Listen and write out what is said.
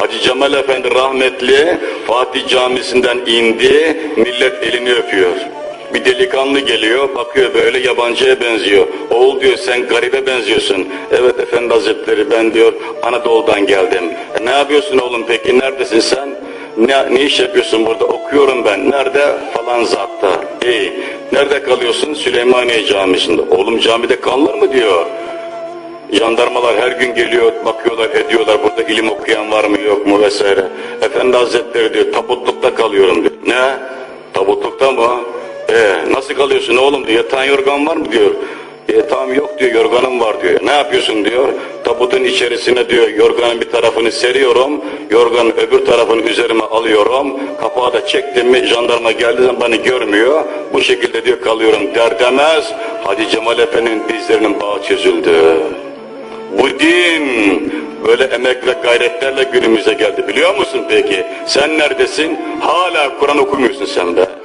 Hacı Cemal Efendi rahmetli Fatih Camisi'nden indi, millet elini öpüyor. Bir delikanlı geliyor, bakıyor böyle yabancıya benziyor. Oğul diyor sen garibe benziyorsun. Evet efendi hazretleri ben diyor Anadolu'dan geldim. E, ne yapıyorsun oğlum peki neredesin sen? Ne, ne iş yapıyorsun burada? Okuyorum ben. Nerede? Falan zatta. İyi. Nerede kalıyorsun? Süleymaniye Camisi'nde. Oğlum camide kalınır mı diyor. Jandarmalar her gün geliyor, bakıyorlar, ediyorlar. Burada ilim okuyan var mı, yok mu vesaire. Efendi Hazretleri diyor, tabutlukta kalıyorum diyor. Ne? Tabutlukta mı? Ee, nasıl kalıyorsun oğlum diyor. Yatağın yorgan var mı diyor. E, tamam yok diyor, yorganım var diyor. Ne yapıyorsun diyor. Tabutun içerisine diyor, yorganın bir tarafını seriyorum. Yorganın öbür tarafını üzerime alıyorum. Kapağı da çektim mi, jandarma geldiği zaman beni görmüyor. Bu şekilde diyor kalıyorum der demez. Hacı Cemal Efendi'nin dizlerinin bağı çözüldü. Bu din böyle emek ve gayretlerle günümüze geldi biliyor musun peki? Sen neredesin? Hala Kur'an okumuyorsun sen be.